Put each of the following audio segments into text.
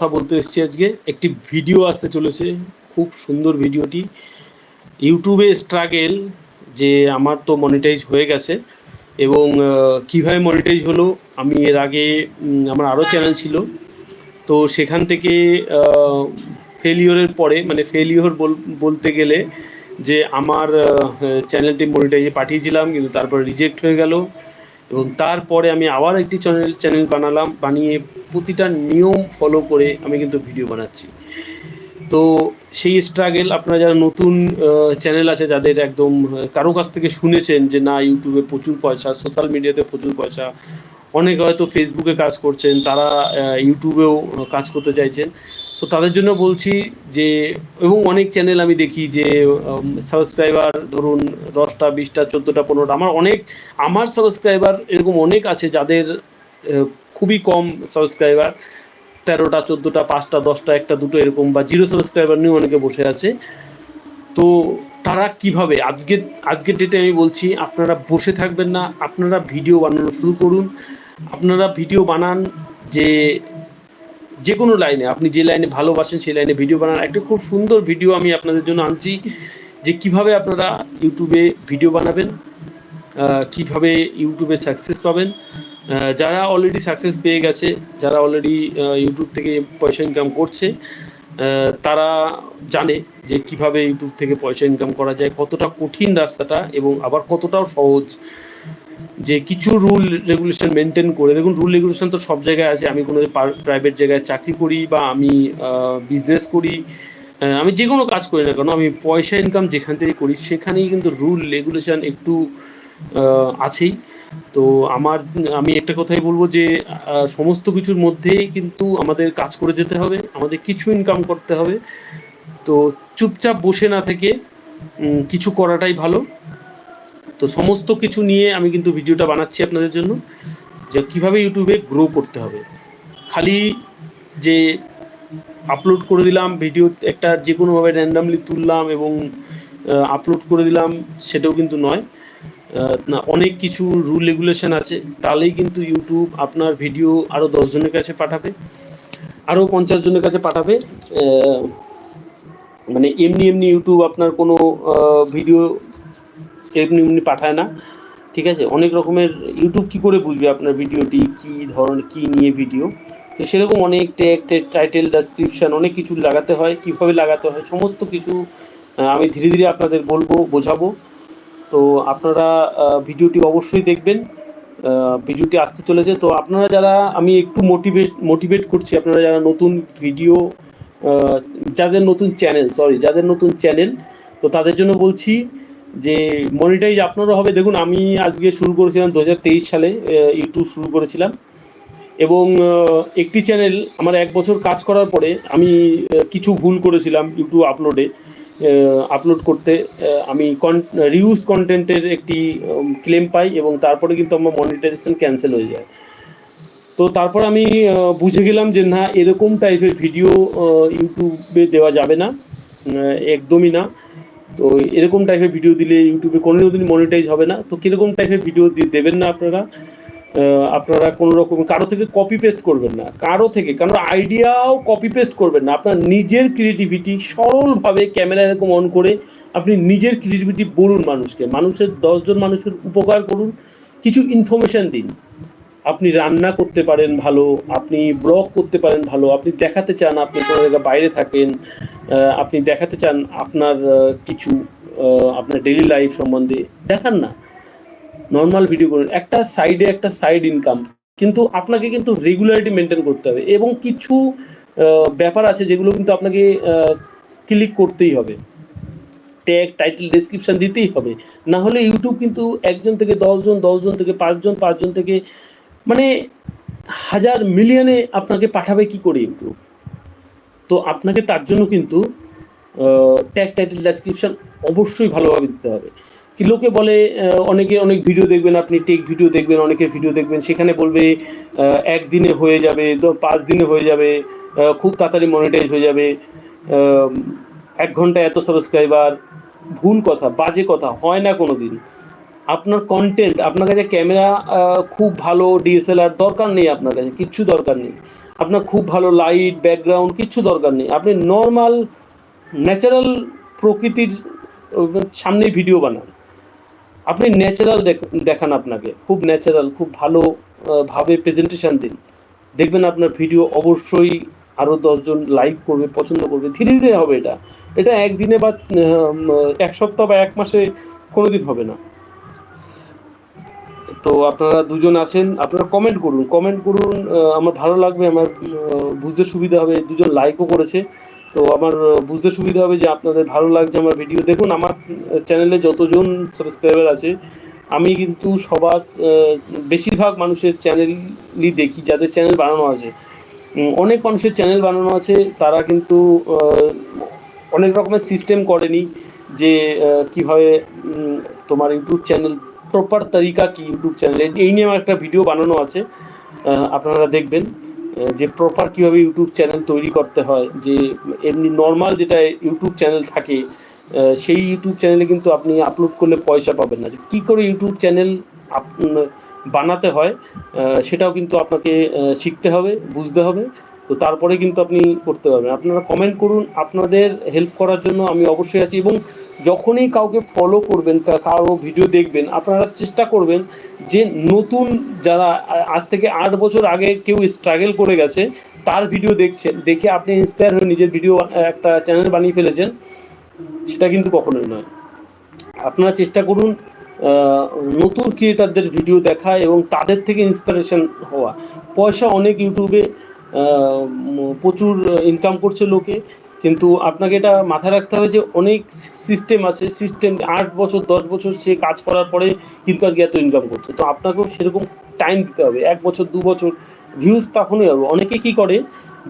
কথা বলতে এসেছি আজকে। একটি ভিডিও আসতে চলেছে, খুব সুন্দর ভিডিওটি ইউটিউবে স্ট্রাগেল যে আমার তো মনিটাইজ হয়ে গেছে এবং কীভাবে মনিটাইজ হলো, আমি এর আগে আমার আরও চ্যানেল ছিল। তো সেখান থেকে ফেলিওরের পরে মানে ফেলিওর বলতে গেলে যে আমার চ্যানেলটি মনিটাইজে পাঠিয়েছিলাম, কিন্তু তারপর রিজেক্ট হয়ে গেল। এবং তারপরে আমি আবার একটি চ্যানেল চ্যানেল বানালাম, বানিয়ে প্রতিটা নিয়ম ফলো করে আমি কিন্তু ভিডিও বানাচ্ছি। তো সেই স্ট্রাগেল আপনারা যারা নতুন চ্যানেল আছে, যাদের একদম কারও কাছ থেকে শুনেছেন যে না ইউটিউবে প্রচুর পয়সা সোশ্যাল মিডিয়াতে প্রচুর পয়সা, অনেকে হয়তো ফেসবুকে কাজ করছেন, তারা ইউটিউবেও কাজ করতে চাইছেন। তো তাদের জন্য বলছি যে, এবং অনেক চ্যানেল আমি দেখি যে সাবস্ক্রাইবার ধরুন দশটা, বিশটা, চোদ্দোটা, পনেরোটা, আমার অনেক, আমার সাবস্ক্রাইবার এরকম অনেক আছে যাদের খুবই কম সাবস্ক্রাইবার তেরোটা, চোদ্দোটা, পাঁচটা, দশটা, একটা, দুটো এরকম বা জিরো সাবস্ক্রাইবার নিয়েও অনেকে বসে আছে। তো তারা কীভাবে? আজকে, আজকের ডেটে আমি বলছি, আপনারা বসে থাকবেন না, আপনারা ভিডিও বানানো শুরু করুন। আপনারা ভিডিও বানান যে যে কোনো লাইনে আপনি যে লাইনে ভালোবাসেন, সেই লাইনে ভিডিও বানান। একটা খুব সুন্দর ভিডিও আমি আপনাদের জন্য আনছি যে কীভাবে আপনারা ইউটিউবে ভিডিও বানাবেন কীভাবে ইউটিউবে সাকসেস পাবেন। যারা অলরেডি সাকসেস পেয়ে গেছে, যারা অলরেডি ইউটিউব থেকে পয়সা ইনকাম করছে তারা জানে যে কীভাবে ইউটিউব থেকে পয়সা ইনকাম করা যায়, কতটা কঠিন রাস্তাটা এবং আবার কতটাও সহজ। যে কিছু রুল রেগুলেশন মেনটেন করে, দেখুন রুল রেগুলেশন তো সব জায়গায় আছে, আমি কোনো প্রাইভেট জায়গায় চাকরি করি বা আমি বিজনেস করি আমি যে কোনো কাজ করি না কেন, আমি পয়সা ইনকাম যেখান থেকে করি, সেখানেই কিন্তু রুল রেগুলেশন একটু আছেই। তো আমার, আমি একটা কথাই বলব যে সমস্ত কিছুর মধ্যেই কিন্তু আমাদের কাজ করে যেতে হবে, আমাদের কিছু ইনকাম করতে হবে। তো চুপচাপ বসে না থেকে কিছু করাটাই ভালো। তো সমস্ত কিছু নিয়ে আমি কিন্তু ভিডিওটা বানাচ্ছি আপনাদের জন্য, যে কীভাবে ইউটিউবে গ্রো করতে হবে। খালি যে আপলোড করে দিলাম ভিডিও একটা যে কোনোভাবে র্যান্ডামলি তুললাম এবং আপলোড করে দিলাম, সেটাও কিন্তু নয়। না, অনেক কিছু রুল রেগুলেশন আছে, তাহলেই কিন্তু ইউটিউব আপনার ভিডিও আরও দশজনের কাছে পাঠাবে আরও পঞ্চাশ জনের কাছে পাঠাবে। মানে এমনি এমনি ইউটিউব আপনার কোনো ভিডিও এমনি এমনি পাঠায় না। ঠিক আছে? অনেক রকমের ইউটিউব কি করে বুঝবে আপনার ভিডিওটি? কি ধরনের কি নিয়ে ভিডিও? তো সেরকম অনেক ট্যাগ টাইটেল ডেসক্রিপশন অনেক কিছু লাগাতে হয়। কীভাবে লাগাতে হয়? সমস্ত কিছু আমি ধীরে ধীরে আপনাদের বলব, বোঝাবো। তো আপনারা ভিডিওটি অবশ্যই দেখবেন। ভিডিওটি আসতে চলেছে। তো আপনারা যারা, আমি একটু মোটিভেট মোটিভেট করছি, আপনারা যারা নতুন ভিডিও যাদের নতুন চ্যানেল সরি যাদের নতুন চ্যানেল তো তাদের জন্য বলছি যে মনিটাইজ আপনারও হবে। দেখুন, আমি আজকে শুরু করেছিলাম দু হাজার তেইশ সালে ইউটিউব শুরু করেছিলাম। এবং একটি চ্যানেল আমার এক বছর কাজ করার পরে আমি কিছু ভুল করেছিলাম ইউটিউব আপলোডে আপলোড করতে। আমি রিউজ কন্টেন্টের একটি ক্লেম পাই এবং তারপরে কিন্তু আমার মনিটাইজেশন ক্যান্সেল হয়ে যায়। তো তারপর আমি বুঝে গেলাম যে না, এরকম টাইপের ভিডিও ইউটিউবে দেওয়া যাবে না। একদমই না। তো এরকম টাইপের ভিডিও দিলে ইউটিউবে কোনো দিন মনিটাইজ হবে না। তো কীরকম টাইপের ভিডিও দেবেন না আপনারা? আপনারা কোনো রকম কারও থেকে কপি পেস্ট করবেন না। কারও থেকে, কারণ আইডিয়াও কপি পেস্ট করবেন না। আপনার নিজের ক্রিয়েটিভিটি সরলভাবে ক্যামেরা এরকম অন করে আপনি নিজের ক্রিয়েটিভিটি বলুন মানুষকে। মানুষের দশজন মানুষের উপকার করুন। কিছু ইনফরমেশন দিন। আপনি রান্না করতে পারেন ভালো, আপনি ব্লগ করতে পারেন ভালো, আপনি দেখাতে চান আপনি কোনো জায়গায় বাইরে থাকেন আপনি দেখাতে চান আপনার কিছু আপনার ডেইলি লাইফ সম্বন্ধে, দেখান না। নর্মাল ভিডিও করুন একটা সাইডে একটা সাইড ইনকাম কিন্তু আপনাকে কিন্তু রেগুলারিটি মেনটেন করতে হবে এবং কিছু ব্যাপার আছে যেগুলো কিন্তু আপনাকে ক্লিক করতেই হবে। ট্যাগ টাইটেল ডেসক্রিপশন দিতেই হবে। না হলে ইউটিউব কিন্তু একজন থেকে দশজন দশজন থেকে পাঁচজন পাঁচজন থেকে মানে হাজার মিলিয়নে আপনাকে পাঠাবে কি করে ইউটিউব? তো আপনাকে তার জন্য কিন্তু ট্যাগ টাইটেল ডেসক্রিপশন অবশ্যই ভালোভাবে দিতে হবে। কি লোকে বলে অনেকে অনেক ভিডিও দেখবেন, আপনি টেক ভিডিও দেখবেন, অনেকের ভিডিও দেখবেন, সেখানে বলবে একদিনে হয়ে যাবে পাঁচ দিনে হয়ে যাবে খুব তাড়াতাড়ি মনিটাইজ হয়ে যাবে এক ঘণ্টা এত সাবস্ক্রাইবার ভুল কথা, বাজে কথা, হয় না কোনো দিন আপনার কন্টেন্ট আপনার কাছে ক্যামেরা খুব ভালো ডিএসএলআর দরকার নেই আপনার কাছে কিচ্ছু দরকার নেই। আপনার খুব ভালো লাইট ব্যাকগ্রাউন্ড কিচ্ছু দরকার নেই। আপনি নর্মাল ন্যাচারাল প্রকৃতির আহ, সামনেই ভিডিও বানান। আপনি ন্যাচারাল দেখান আপনাকে। খুব ন্যাচারাল খুব ভালো আহ, ভাবে প্রেজেন্টেশন দিন। দেখবেন আপনার ভিডিও অবশ্যই আরও দশজন লাইক করবে পছন্দ করবে। ধীরে ধীরে হবে এটা। এটা একদিনে বা এক সপ্তাহ বা এক মাসে কোনোদিন হবে না। তো আপনারা দুজন আছেন, আপনারা কমেন্ট করুন কমেন্ট করুন আমার ভালো লাগবে, আমার বুঝতে সুবিধা হবে, দুজন লাইকও করেছে। তো আমার বুঝতে সুবিধা হবে যে আপনাদের ভালো লাগছে আমার ভিডিও দেখুন, আমার চ্যানেলে যতজন সাবস্ক্রাইবার আছে, আমি কিন্তু সবার বেশিরভাগ মানুষের চ্যানেলই দেখি, যাদের চ্যানেল বানানো আছে। অনেক মানুষের চ্যানেল বানানো আছে, তারা কিন্তু অনেক রকমের সিস্টেম করেনি যে কীভাবে তোমার ইউটিউব চ্যানেল প্রপার তারিকা কি ইউটিউব চ্যানেলে এই নিয়ে আমার একটা ভিডিও বানানো আছে। আপনারা দেখবেন যে প্রপার কীভাবে ইউটিউব চ্যানেল তৈরি করতে হয়, যে এমনি নর্মাল যেটা ইউটিউব চ্যানেল থাকে সেই ইউটিউব চ্যানেলে কিন্তু আপনি আপলোড করলে পয়সা পাবেন না। কী করে ইউটিউব চ্যানেল বানাতে হয় সেটাও কিন্তু আপনাকে শিখতে হবে, বুঝতে হবে। তো তারপরে কিন্তু আপনি করতে পারবেন। আপনারা কমেন্ট করুন, আপনাদের হেল্প করার জন্য আমি অবশ্যই আছি এবং যখনই কাউকে ফলো করবেন কারও ভিডিও দেখবেন, আপনারা চেষ্টা করবেন যে নতুন যারা আজ থেকে আট বছর আগে কেউ স্ট্রাগল করে গেছে, তার ভিডিও দেখছেন দেখে আপনি ইন্সপায়ার হয়ে নিজের ভিডিও একটা চ্যানেল বানিয়ে ফেলেছেন, সেটা কিন্তু কখনোই নয়। আপনারা চেষ্টা করুন নতুন ক্রিয়েটারদের ভিডিও দেখা এবং তাদের থেকে ইন্সপিরেশন হওয়া। পয়সা অনেক ইউটিউবে প্রচুর ইনকাম করছে লোকে। কিন্তু আপনাকে এটা মাথায় রাখতে হবে যে অনেক সিস্টেম আছে। সিস্টেম আট বছর, দশ বছর সে কাজ করার পরে কিন্তু আজকে এত ইনকাম করছে। তো আপনাকেও সেরকম টাইম দিতে হবে। এক বছর, দু বছর ভিউজ তখনই হবে। অনেকে কি করে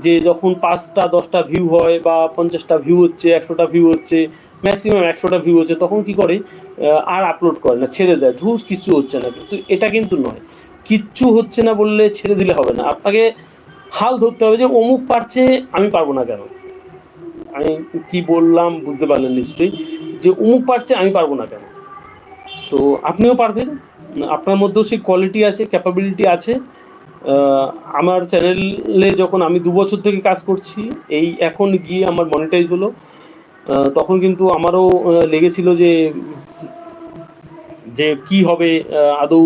যে যখন পাঁচটা, দশটা ভিউ হয় বা পঞ্চাশটা ভিউ হচ্ছে, একশোটা ভিউ হচ্ছে ম্যাক্সিমাম একশোটা ভিউ হচ্ছে, তখন কি করে আর আপলোড করে না, ছেড়ে দেয়। ধুস কিচ্ছু হচ্ছে না। কিন্তু এটা কিন্তু নয়। কিচ্ছু হচ্ছে না বললে ছেড়ে দিলে হবে না। আপনাকে হাল ধরতে হবে যে অমুক পারছে, আমি পারব না কেন? আমি কি বললাম বুঝতে পারলেন নিশ্চয়ই, যে অমুক পারছে, আমি পারব না কেন? তো আপনিও পারবেন, আপনার মধ্যেও সেই কোয়ালিটি আছে ক্যাপাবিলিটি আছে। আমার চ্যানেলে যখন আমি দু বছর থেকে কাজ করছি, এই এখন গিয়ে আমার মনিটাইজ হলো তখন কিন্তু আমারও লেগেছিল যে যে কি হবে আদৌ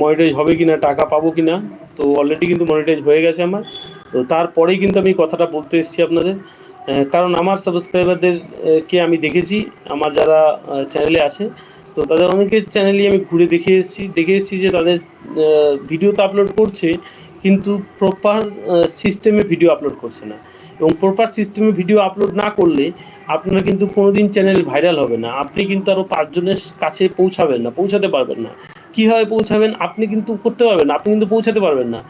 মনিটাইজ হবে কিনা, টাকা পাবো কিনা তো অলরেডি কিন্তু মনিটাইজ হয়ে গেছে আমার। তো তারপরেই কিন্তু আমি কথাটা বলতে এসেছি আপনাদের। কারণ আমার সাবস্ক্রাইবারদেরকে আমি দেখেছি, আমার যারা চ্যানেলে আছে, তো তাদের অনেকের চ্যানেলই আমি ঘুরে দেখে এসেছি। দেখে এসেছি যে তাদের ভিডিও তো আপলোড করছে, কিন্তু প্রপার সিস্টেমে ভিডিও আপলোড করছে না। এবং প্রপার সিস্টেমে ভিডিও আপলোড না করলে আপনার কিন্তু কোনোদিন চ্যানেল ভাইরাল হবে না। আপনি কিন্তু আরও পাঁচজনের কাছে পৌঁছাবেন না, পৌঁছাতে পারবেন না। কীভাবে পৌঁছাবেন আপনি কিন্তু করতে পারবেন আপনি কিন্তু পৌঁছাতে পারবেন না।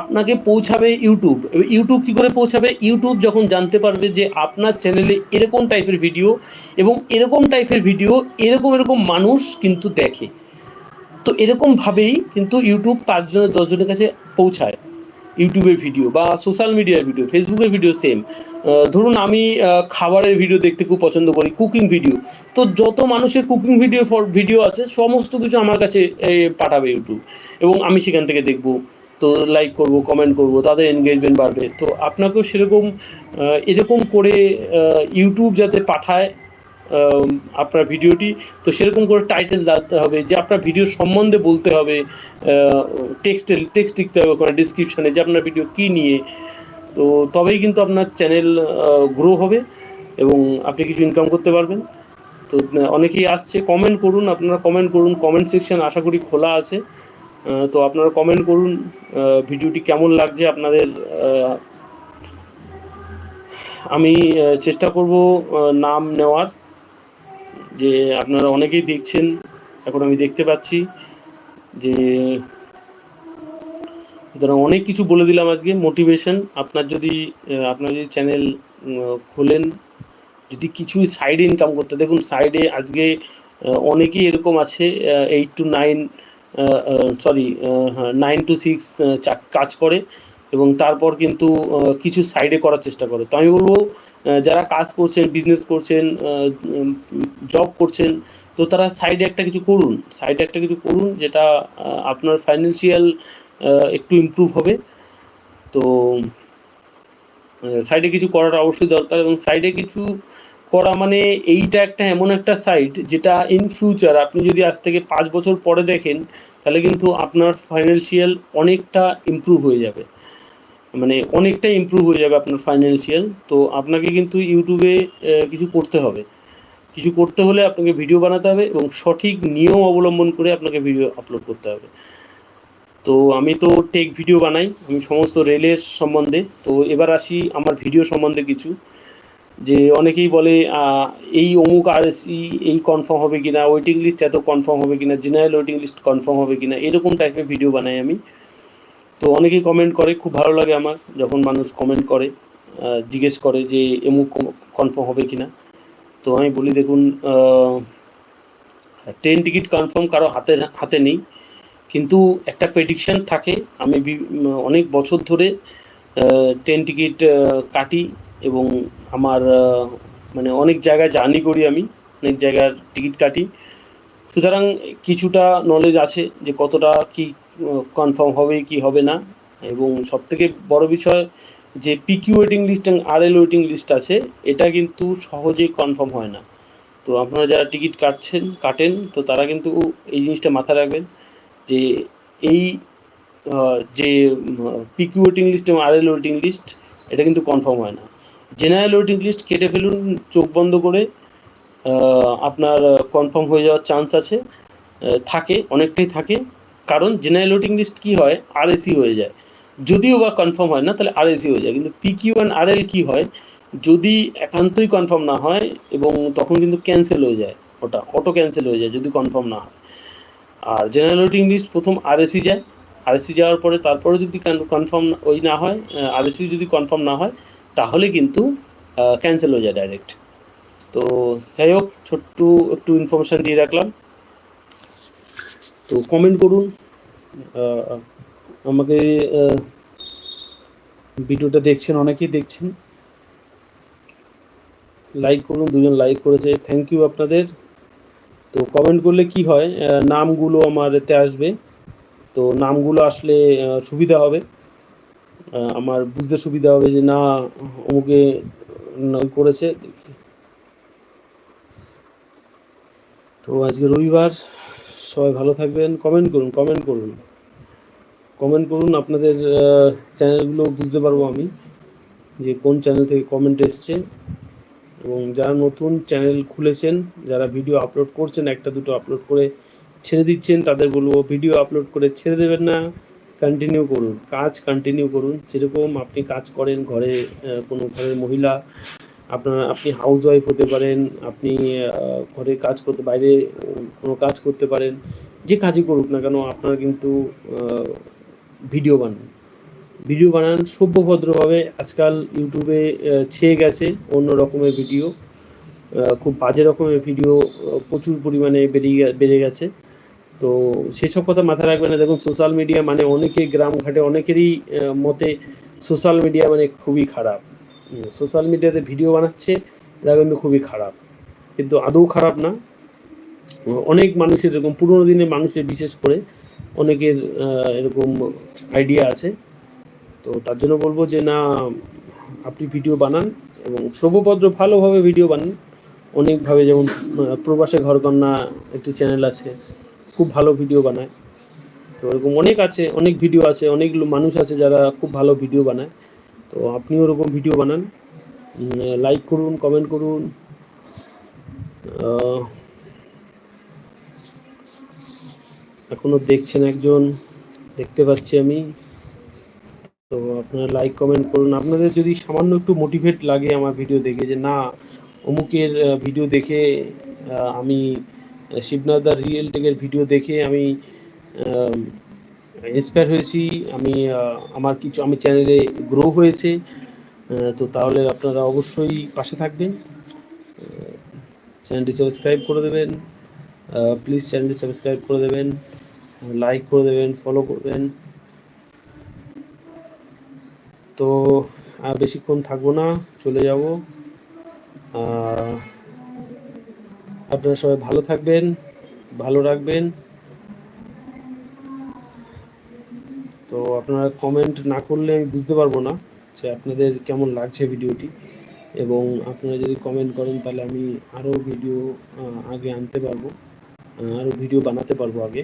আপনাকে পৌঁছাবে ইউটিউব ইউটিউব কী করে পৌঁছাবে? ইউটিউব যখন জানতে পারবে যে আপনার চ্যানেলে এরকম টাইপের ভিডিও এবং এরকম টাইপের ভিডিও এরকম এরকম মানুষ কিন্তু দেখে। তো এরকমভাবেই কিন্তু ইউটিউব পাঁচজনের, দশজনের কাছে পৌঁছায়। ইউটিউবের ভিডিও বা সোশ্যাল মিডিয়ার ভিডিও ফেসবুকের ভিডিও সেম ধরুন আমি খাবারের ভিডিও দেখতে খুব পছন্দ করি কুকিং ভিডিও তো যত মানুষের কুকিং ভিডিও ফর ভিডিও আছে, সমস্ত কিছু আমার কাছে পাঠাবে ইউটিউব এবং আমি সেখান থেকে দেখব, তো লাইক করব কমেন্ট করব, তাদের এনগেজমেন্ট বাড়বে। তো আপনাকেও সেরকম এরকম করে ইউটিউব যাতে পাঠায় আপনার ভিডিওটি, তো সেরকম করে টাইটেল দিতে হবে, যে আপনার ভিডিও সম্বন্ধে বলতে হবে টেক্সটে টেক্সট লিখতে হবে ওখানে ডিসক্রিপশানে যে আপনার ভিডিও কী নিয়ে। তো তবেই কিন্তু আপনার চ্যানেল গ্রো হবে এবং আপনি কিছু ইনকাম করতে পারবেন। তো অনেকেই আসছে কমেন্ট করুন, আপনারা কমেন্ট করুন কমেন্ট সেকশন আশা করি খোলা আছে। তো আপনারা কমেন্ট করুন ভিডিওটি কেমন লাগছে আপনাদের আমি চেষ্টা করব নাম নেওয়ার। যে আপনারা অনেকেই দেখছেন, এখন আমি দেখতে পাচ্ছি যে সুতরাং অনেক কিছু বলে দিলাম আজকে মোটিভেশন আপনার যদি আপনার যদি চ্যানেল খোলেন, যদি কিছুই সাইডে ইনকাম করতে, দেখুন সাইডে আজকে অনেকেই এরকম আছে eight two nine sorry nine two six কাজ করে এবং তারপর কিন্তু কিছু সাইডে করার চেষ্টা করে। তো আমি বলব যারা কাজ করছেন বিজনেস করছেন জব করছেন, তো তারা সাইডে একটা কিছু করুন। সাইডে একটা কিছু করুন যেটা আপনার ফাইন্যান্সিয়াল একটু ইমপ্রুভ হবে। তো সাইডে কিছু করার অবশ্যই দরকার এবং সাইডে কিছু করা মানে এইটা একটা এমন একটা সাইট যেটা ইন ফিউচার আপনি যদি আজ থেকে পাঁচ বছর পরে দেখেন, তাহলে কিন্তু আপনার ফাইন্যান্সিয়াল অনেকটা ইমপ্রুভ হয়ে যাবে। মানে অনেকটা ইমপ্রুভ হয়ে যাবে আপনার ফাইন্যান্সিয়াল তো আপনাকে কিন্তু ইউটিউবে কিছু করতে হবে। কিছু করতে হলে আপনাকে ভিডিও বানাতে হবে এবং সঠিক নিয়ম অবলম্বন করে আপনাকে ভিডিও আপলোড করতে হবে। তো আমি তো টেক ভিডিও বানাই, আমি সমস্ত রেলের সম্বন্ধে। তো এবার আসি আমার ভিডিও সম্বন্ধে কিছু। যে অনেকেই বলে এই অমুক আরএসই এই কনফার্ম হবে কিনা ওয়েটিং লিস্ট এত কনফার্ম হবে কিনা জেনারেল ওয়েটিং লিস্ট কনফার্ম হবে কিনা, এরকম টাইপের ভিডিও বানাই আমি। তো অনেকেই কমেন্ট করে, খুব ভালো লাগে আমার। যখন মানুষ কমেন্ট করে জিজ্ঞেস করে যে এমুক কনফার্ম হবে কিনা। তো আমি বলি, দেখুন ট্রেন টিকিট কনফার্ম কারও হাতে হাতে নেই। কিন্তু একটা প্রেডিকশন থাকে, আমি অনেক বছর ধরে ট্রেন টিকিট কাটি এবং আমার মানে অনেক জায়গায় জার্নি করি আমি, অনেক জায়গার টিকিট কাটি। সুতরাং কিছুটা নলেজ আছে যে কতটা কি কনফার্ম হবে কি হবে না? এবং সবথেকে বড় বিষয় যে পিকিউ ওয়েটিং লিস্ট এবং আর এল ওয়েটিং লিস্ট আছে, এটা কিন্তু সহজেই কনফার্ম হয় না। তো আপনারা যারা টিকিট কাটছেন, কাটেন, তো তারা কিন্তু এই জিনিসটা মাথায় রাখবেন যে এই যে পিকিউ ওয়েটিং লিস্ট এবং আর এল ওয়েটিং লিস্ট এটা কিন্তু কনফার্ম হয় না। জেনারেল ওয়েটিং লিস্ট কেটে ফেলুন, চোখ বন্ধ করে আপনার কনফার্ম হয়ে যাওয়ার চান্স আছে থাকে, অনেকটাই থাকে। কারণ জেনারেল ওয়েটিং লিস্ট কী হয়? আরএসি হয়ে যায়। যদিও বা কনফার্ম হয় না, তাহলে আরএসি হয়ে যায়। কিন্তু পিকিউ অ্যান্ড আরএল কী হয়? যদি একান্তই কনফার্ম না হয় এবং তখন কিন্তু ক্যান্সেল হয়ে যায় ওটা অটো ক্যান্সেল হয়ে যায় যদি কনফার্ম না হয়। আর জেনারেল ওয়েটিং লিস্ট প্রথম আরএসি যায়। আরএসি যাওয়ার পরে তারপরে যদি কনফার্ম ওই না হয় আরএসি যদি কনফার্ম না হয়, তাহলে কিন্তু ক্যান্সেল হয়ে যায় ডাইরেক্ট তো যাই হোক, ছোট্ট একটু ইনফরমেশান দিয়ে রাখলাম। তো কমেন্ট করুন। আমাকে ভিডিওটা দেখছেন, অনেকেই দেখছেন। লাইক করুন, দুজন লাইক করেছে। থ্যাংক ইউ আপনাদের। তো কমেন্ট করলে কি হয়? নামগুলো আমার এতে আসবে। তো নামগুলো আসলে সুবিধা হবে। আমার বুঝতে সুবিধা হবে যে না, অমুকে করেছে। তো আজকে রবিবার। সবাই ভালো থাকবেন। কমেন্ট করুন কমেন্ট করুন। কমেন্ট করুন আপনাদের চ্যানেলগুলো বুঝতে পারব আমি, যে কোন চ্যানেল থেকে কমেন্ট এসছে। এবং যারা নতুন চ্যানেল খুলেছেন, যারা ভিডিও আপলোড করছেন, একটা দুটো আপলোড করে ছেড়ে দিচ্ছেন, তাদের বলব ভিডিও আপলোড করে ছেড়ে দেবেন না। কন্টিনিউ করুন। কাজ কন্টিনিউ করুন। যেরকম আপনি কাজ করেন ঘরে কোনো ঘরের মহিলা আপনার, আপনি হাউস ওয়াইফ হতে পারেন, আপনি ঘরে কাজ করতে, বাইরে কোনো কাজ করতে পারেন, যে কাজই করুক না কেন আপনার কিন্তু ভিডিও বানান। ভিডিও বানান সভ্যভদ্রভাবে, আজকাল ইউটিউবে ছেয়ে গেছে অন্য রকমের ভিডিও খুব বাজে রকমের ভিডিও প্রচুর পরিমাণে বেরিয়ে বেড়ে গেছে। তো সেসব কথা মাথায় রাখবেন না। দেখুন সোশ্যাল মিডিয়া মানে অনেকে গ্রাম ঘাটে, অনেকেরই মতে সোশ্যাল মিডিয়া মানে খুবই খারাপ। সোশ্যাল মিডিয়াতে ভিডিও বানাচ্ছে, এটা কিন্তু খুবই খারাপ। কিন্তু আদৌ খারাপ না। অনেক মানুষের এরকম, পুরোনো দিনের মানুষের বিশেষ করে অনেকের এরকম আইডিয়া আছে। তো তার জন্য বলব যে, না, আপনি ভিডিও বানান এবং সর্বভদ্র ভালোভাবে ভিডিও বানান। অনেকভাবে যেমন প্রবাসে ঘরকন্যা একটি চ্যানেল আছে, খুব ভালো ভিডিও বানায়। তো এরকম অনেক আছে, অনেক ভিডিও আছে, অনেক মানুষ আছে যারা খুব ভালো ভিডিও বানায়। তো আপনিও ওরকম ভিডিও বানান। লাইক করুন কমেন্ট করুন। এখনও দেখছেন একজন, দেখতে পাচ্ছি আমি। তো আপনারা লাইক কমেন্ট করুন। আপনাদের যদি সামান্য একটু মোটিভেট লাগে আমার ভিডিও দেখে যে, না, অমুকের ভিডিও দেখে আমি শিবনাথ দা রিয়েল টেকের ভিডিও দেখে আমি ইন্সপায়ার হয়েছি। আমি আমার কিছু, আমি চ্যানেলে গ্রো হয়েছে। তো তাহলে আপনারা অবশ্যই পাশে থাকবেন। চ্যানেলটি সাবস্ক্রাইব করে দেবেন। প্লিজ চ্যানেলটি সাবস্ক্রাইব করে দেবেন। লাইক করে দেবেন ফলো করবেন। তো আর বেশিক্ষণ থাকব না, চলে যাব। আপনারা সবাই ভালো থাকবেন, ভালো রাখবেন। তো আপনারা কমেন্ট না করলে আমি বুঝতে পারব না যে আপনাদের কেমন লাগছে ভিডিওটি। এবং আপনারা যদি কমেন্ট করেন তাহলে আমি আরও ভিডিও আগে আনতে পারব আরও ভিডিও বানাতে পারব আগে।